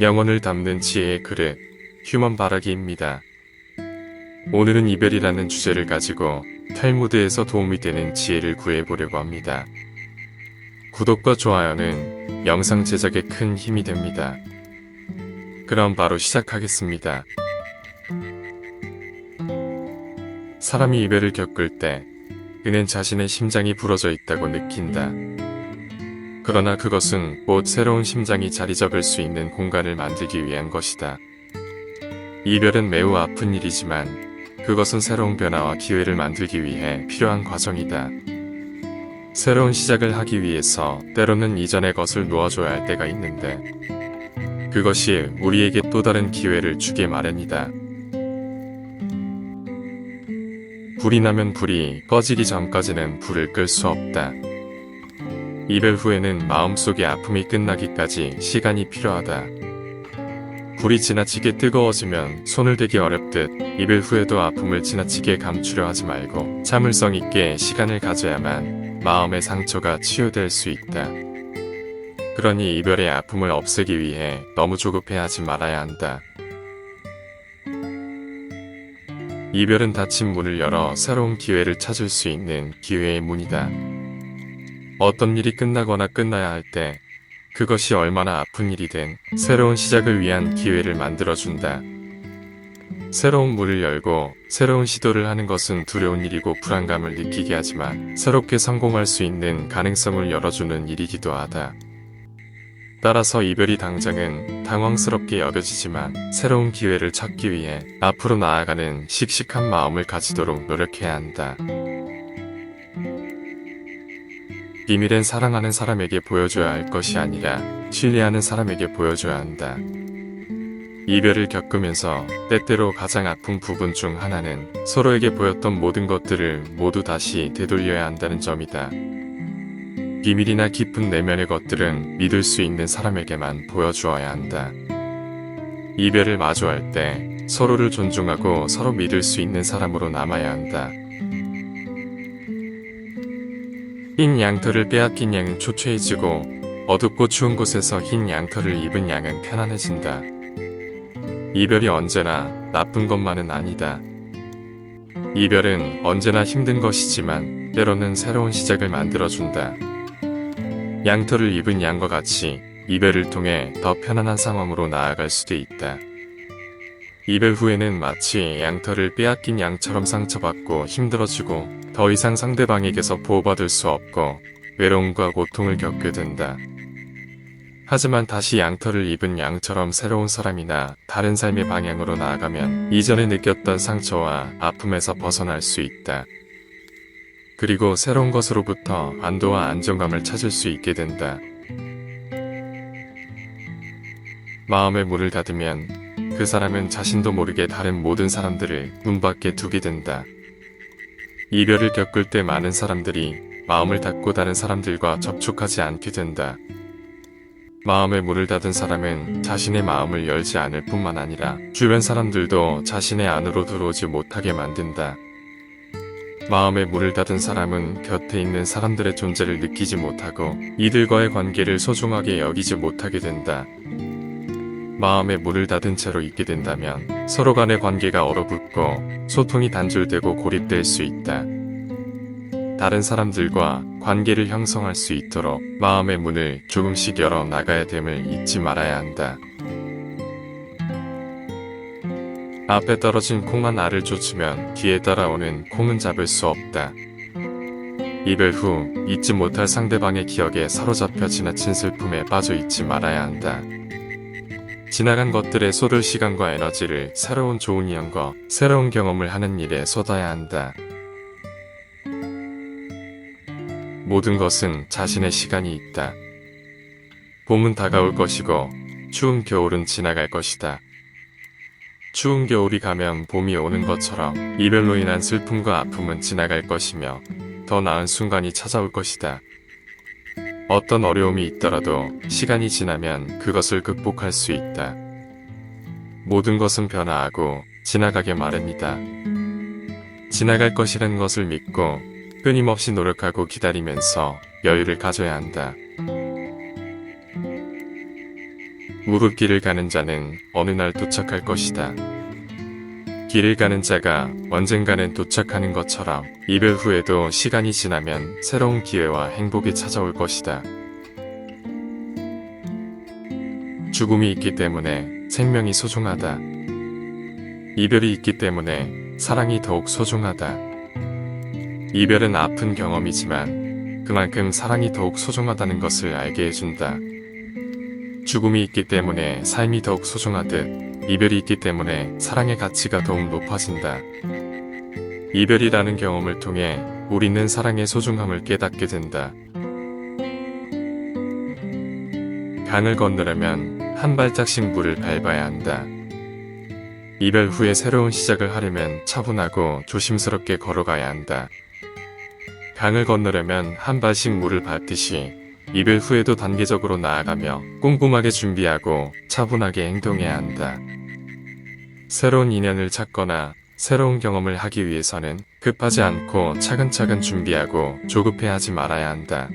영혼을 담는 지혜의 그릇, 휴먼 바라기입니다. 오늘은 이별이라는 주제를 가지고 탈무드에서 도움이 되는 지혜를 구해보려고 합니다. 구독과 좋아요는 영상 제작에 큰 힘이 됩니다. 그럼 바로 시작하겠습니다. 사람이 이별을 겪을 때 그는 자신의 심장이 부러져 있다고 느낀다. 그러나 그것은 곧 새로운 심장이 자리 잡을 수 있는 공간을 만들기 위한 것이다. 이별은 매우 아픈 일이지만 그것은 새로운 변화와 기회를 만들기 위해 필요한 과정이다. 새로운 시작을 하기 위해서 때로는 이전의 것을 놓아줘야 할 때가 있는데 그것이 우리에게 또 다른 기회를 주게 마련이다. 불이 나면 불이 꺼지기 전까지는 불을 끌 수 없다. 이별 후에는 마음속의 아픔이 끝나기까지 시간이 필요하다. 불이 지나치게 뜨거워지면 손을 대기 어렵듯 이별 후에도 아픔을 지나치게 감추려 하지 말고 참을성 있게 시간을 가져야만 마음의 상처가 치유될 수 있다. 그러니 이별의 아픔을 없애기 위해 너무 조급해하지 말아야 한다. 이별은 닫힌 문을 열어 새로운 기회를 찾을 수 있는 기회의 문이다. 어떤 일이 끝나거나 끝나야 할 때 그것이 얼마나 아픈 일이든 새로운 시작을 위한 기회를 만들어준다. 새로운 문을 열고 새로운 시도를 하는 것은 두려운 일이고 불안감을 느끼게 하지만 새롭게 성공할 수 있는 가능성을 열어주는 일이기도 하다. 따라서 이별이 당장은 당황스럽게 여겨지지만 새로운 기회를 찾기 위해 앞으로 나아가는 씩씩한 마음을 가지도록 노력해야 한다. 비밀은 사랑하는 사람에게 보여줘야 할 것이 아니라 신뢰하는 사람에게 보여줘야 한다. 이별을 겪으면서 때때로 가장 아픈 부분 중 하나는 서로에게 보였던 모든 것들을 모두 다시 되돌려야 한다는 점이다. 비밀이나 깊은 내면의 것들은 믿을 수 있는 사람에게만 보여주어야 한다. 이별을 마주할 때 서로를 존중하고 서로 믿을 수 있는 사람으로 남아야 한다. 흰 양털을 빼앗긴 양은 초췌해지고 어둡고 추운 곳에서 흰 양털을 입은 양은 편안해진다. 이별이 언제나 나쁜 것만은 아니다. 이별은 언제나 힘든 것이지만 때로는 새로운 시작을 만들어준다. 양털을 입은 양과 같이 이별을 통해 더 편안한 상황으로 나아갈 수도 있다. 이별 후에는 마치 양털을 빼앗긴 양처럼 상처받고 힘들어지고 더 이상 상대방에게서 보호받을 수 없고 외로움과 고통을 겪게 된다. 하지만 다시 양털을 입은 양처럼 새로운 사람이나 다른 삶의 방향으로 나아가면 이전에 느꼈던 상처와 아픔에서 벗어날 수 있다. 그리고 새로운 것으로부터 안도와 안정감을 찾을 수 있게 된다. 마음의 문을 닫으면 그 사람은 자신도 모르게 다른 모든 사람들을 문 밖에 두게 된다. 이별을 겪을 때 많은 사람들이 마음을 닫고 다른 사람들과 접촉하지 않게 된다. 마음의 문을 닫은 사람은 자신의 마음을 열지 않을 뿐만 아니라 주변 사람들도 자신의 안으로 들어오지 못하게 만든다. 마음의 문을 닫은 사람은 곁에 있는 사람들의 존재를 느끼지 못하고 이들과의 관계를 소중하게 여기지 못하게 된다. 마음의 문을 닫은 채로 있게 된다면 서로 간의 관계가 얼어붙고 소통이 단절되고 고립될 수 있다. 다른 사람들과 관계를 형성할 수 있도록 마음의 문을 조금씩 열어 나가야 됨을 잊지 말아야 한다. 앞에 떨어진 콩한 알을 쫓으면 뒤에 따라오는 콩은 잡을 수 없다. 이별 후 잊지 못할 상대방의 기억에 사로잡혀 지나친 슬픔에 빠져 있지 말아야 한다. 지나간 것들에 쏟을 시간과 에너지를 새로운 좋은 인연과 새로운 경험을 하는 일에 쏟아야 한다. 모든 것은 자신의 시간이 있다. 봄은 다가올 것이고 추운 겨울은 지나갈 것이다. 추운 겨울이 가면 봄이 오는 것처럼 이별로 인한 슬픔과 아픔은 지나갈 것이며 더 나은 순간이 찾아올 것이다. 어떤 어려움이 있더라도 시간이 지나면 그것을 극복할 수 있다. 모든 것은 변화하고 지나가게 마련이다. 지나갈 것이라는 것을 믿고 끊임없이 노력하고 기다리면서 여유를 가져야 한다. 무릎길을 가는 자는 어느 날 도착할 것이다. 길을 가는 자가 언젠가는 도착하는 것처럼 이별 후에도 시간이 지나면 새로운 기회와 행복이 찾아올 것이다. 죽음이 있기 때문에 생명이 소중하다. 이별이 있기 때문에 사랑이 더욱 소중하다. 이별은 아픈 경험이지만 그만큼 사랑이 더욱 소중하다는 것을 알게 해준다. 죽음이 있기 때문에 삶이 더욱 소중하듯 이별이 있기 때문에 사랑의 가치가 더욱 높아진다. 이별이라는 경험을 통해 우리는 사랑의 소중함을 깨닫게 된다. 강을 건너려면 한 발짝씩 물을 밟아야 한다. 이별 후에 새로운 시작을 하려면 차분하고 조심스럽게 걸어가야 한다. 강을 건너려면 한 발씩 물을 밟듯이 이별 후에도 단계적으로 나아가며 꼼꼼하게 준비하고 차분하게 행동해야 한다. 새로운 인연을 찾거나 새로운 경험을 하기 위해서는 급하지 않고 차근차근 준비하고 조급해하지 말아야 한다.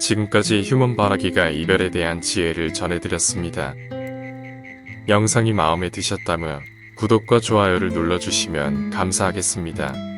지금까지 휴먼 바라기가 이별에 대한 지혜를 전해드렸습니다. 영상이 마음에 드셨다면 구독과 좋아요를 눌러주시면 감사하겠습니다.